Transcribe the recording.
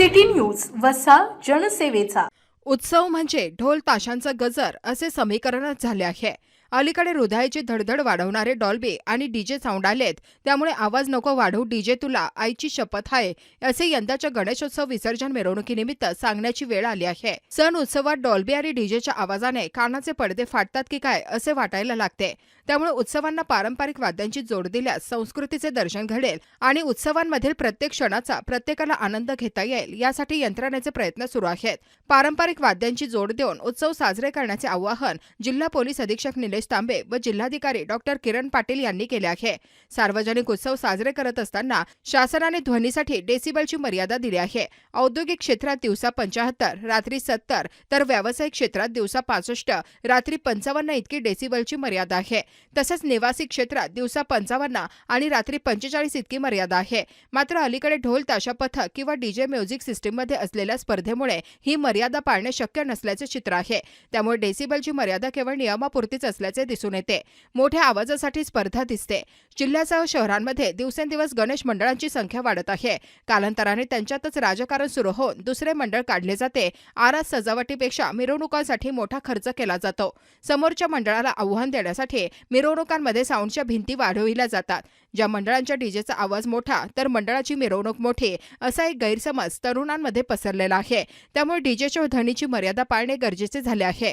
City news वसा जनसेवेचा. उत्सव म्हणजे ढोल ताशांचा गजर असे समीकरणच झाले आहे. अलीकडे हृदयाची धडधड वाढवणारे डॉल्बी आणि डीजे साऊंड आलेत. त्यामुळे आवाज नको वाढवू डीजे तुला आईची शपथ आहे असे यंदाच्या गणेशोत्सव विसर्जन मिरवणुकीनिमित्त सांगण्याची वेळ आली आहे. सण उत्सवात डॉल्बी आणि डीजेच्या आवाजाने कानाचे पडदे फाटतात की काय असे वाटायला लागते. त्यामुळे उत्सवांना पारंपरिक वाद्यांची जोड दिल्यास संस्कृतीचे दर्शन घडेल आणि उत्सवांमधील प्रत्येक क्षणाचा प्रत्येकाला आनंद घेता येईल यासाठी यंत्रणेचे प्रयत्न सुरू आहेत. पारंपरिक वाद्यांची जोड देऊन उत्सव साजरे करण्याचे आवाहन जिल्हा पोलीस अधीक्षक निलेश तांबे व जिल्हाधिकारी डॉक्टर किरण पाटील यांनी केले आहे. सार्वजनिक उत्सव साजरे करत असताना शासनाने ध्वनीसाठी डेसिबलची मर्यादा दिली आहे. औद्योगिक क्षेत्रात दिवसा पंचाहत्तर रात्री सत्तर तर व्यावसायिक क्षेत्रात दिवसा पासष्ट रात्री पंचावन्न इतकी डेसिबलची मर्यादा आहे. तसेच निवासी क्षेत्रात दिवसा पंचावन्न आणि रात्री पंचेचाळीस इतकी मर्यादा आहे. मात्र अलीकडे ढोल ताशा पथक किंवा डीजे म्युझिक सिस्टीममध्ये असलेल्या स्पर्धेमुळे ही मर्यादा पाळणे शक्य नसल्याचे चित्र आहे. त्यामुळे डेसिबलची मर्यादा केवळ नियमापुरतीच असल्याचे दिसून येते. मोठ्या आवाजासाठी स्पर्धा दिसते. जिल्ह्यासह शहरांमध्ये दिवसेंदिवस गणेश मंडळांची संख्या वाढत आहे. कालांतराने त्यांच्यातच राजकारण सुरू होऊन दुसरे मंडळ काढले जाते. आरास सजावटीपेक्षा मिरवणुकांसाठी मोठा खर्च केला जातो. समोरच्या मंडळाला आव्हान देण्यासाठी मिरवणुकांमध्ये साऊंडच्या भिंती वाढविल्या जातात. ज्या मंडळांच्या डीजेचा आवाज मोठा तर मंडळाची मिरवणूक मोठी असा एक गैरसमज तरुणांमध्ये पसरलेला आहे. त्यामुळे डीजेच्या ध्वनीची मर्यादा पाळणे गरजेचे झाले आहे.